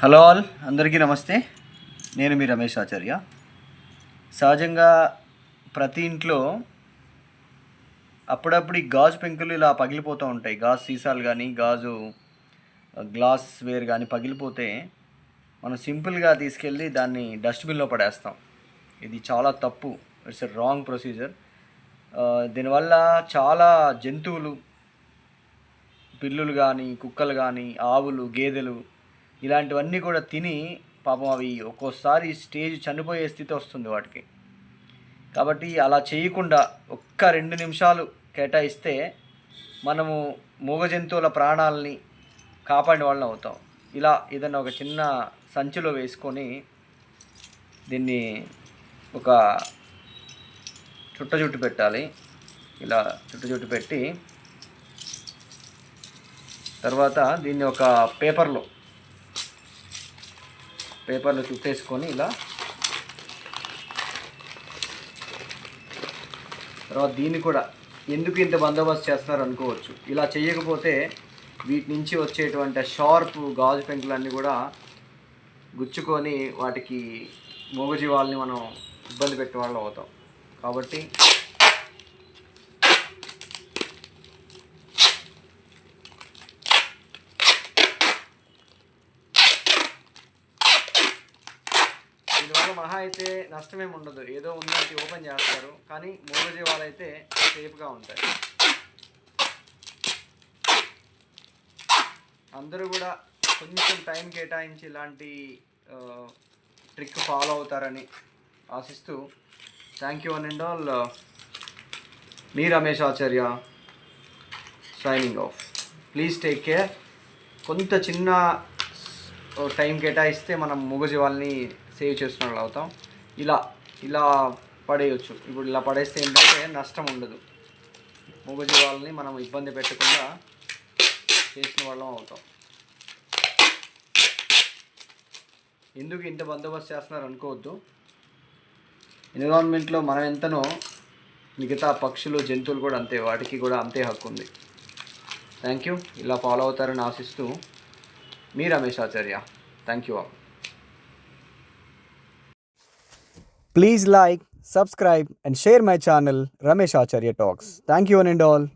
Hello all అందరికీ నమస్తే. నేను మీ రమేష్ ఆచార్య. సహజంగా ప్రతి ఇంట్లో అప్పుడప్పుడు ఈ గాజు పెంకులు ఇలా పగిలిపోతూ ఉంటాయి. గాజు సీసాలు కానీ గాజు గ్లాస్ వేర్ కానీ పగిలిపోతే మనం సింపుల్గా తీసుకెళ్ళి దాన్ని డస్ట్బిన్లో పడేస్తాం. ఇది చాలా తప్పు. It's a wrong procedure. దీనివల్ల చాలా జంతువులు పిల్లులు కానీ కుక్కలు కానీ ఆవులు గేదెలు ఇలాంటివన్నీ కూడా తిని పాపం అవి ఒక్కోసారి స్టేజ్ చనిపోయే స్థితి వస్తుంది వాటికి. కాబట్టి అలా చేయకుండా ఒక్క రెండు నిమిషాలు కేటాయిస్తే మనము మూగ జంతువుల ప్రాణాలని కాపాడిన వాళ్ళని అవుతాం. ఇలా ఏదైనా ఒక చిన్న సంచిలో వేసుకొని దీన్ని ఒక చుట్ట చుట్టు పెట్టాలి. ఇలా చుట్ట చుట్టు పెట్టి తర్వాత దీన్ని ఒక పేపర్లో పేపర్లో చుట్టేసుకొని ఇలా తర్వాత దీన్ని కూడా ఎందుకు ఇంత బందోబస్తు చేస్తున్నారు అనుకోవచ్చు. ఇలా చేయకపోతే వీటి నుంచి వచ్చేటువంటి షార్ప్ గాజు పెంకులన్నీ కూడా గుచ్చుకొని వాటికి మూగజీవాలని మనం ఇబ్బంది పెట్టే వాళ్ళు అవుతాం. కాబట్టి దీనివల్ల మహా అయితే నష్టమేమి ఉండదు ఏదో ఉందంటే ఓపెన్ చేస్తారు. కానీ మూగజీవాలు అయితే సేఫ్గా ఉంటాయి. అందరూ కూడా కొంచెం టైం కేటాయించి ఇలాంటి ట్రిక్ ఫాలో అవుతారని ఆశిస్తూ thank you one and all. Me Ramesh Acharya signing off. Please take care. కొంత చిన్న టైం కేటాయిస్తే మనం మూగజీవాల్ని సేవ్ చేసిన వాళ్ళు అవుతాం. ఇలా ఇలా పడేయచ్చు. ఇప్పుడు ఇలా పడేస్తే ఏంటంటే నష్టం ఉండదు. మూగజీవాలని మనం ఇబ్బంది పెట్టకుండా చేసిన వాళ్ళం అవుతాం. ఎందుకు ఇంత బందోబస్తు చేస్తున్నారు అనుకోవద్దు. ఎన్విరాన్మెంట్లో మనం ఎంతనో మిగతా పక్షులు జంతువులు కూడా అంతే వాటికి కూడా అంతే హక్కు ఉంది. Thank you. ఇలా ఫాలో అవుతారని ఆశిస్తూ మీ Ramesh Acharya. Thank you all. Please like, subscribe, and share my channel Ramesh Acharya Talks. Thank you one and all.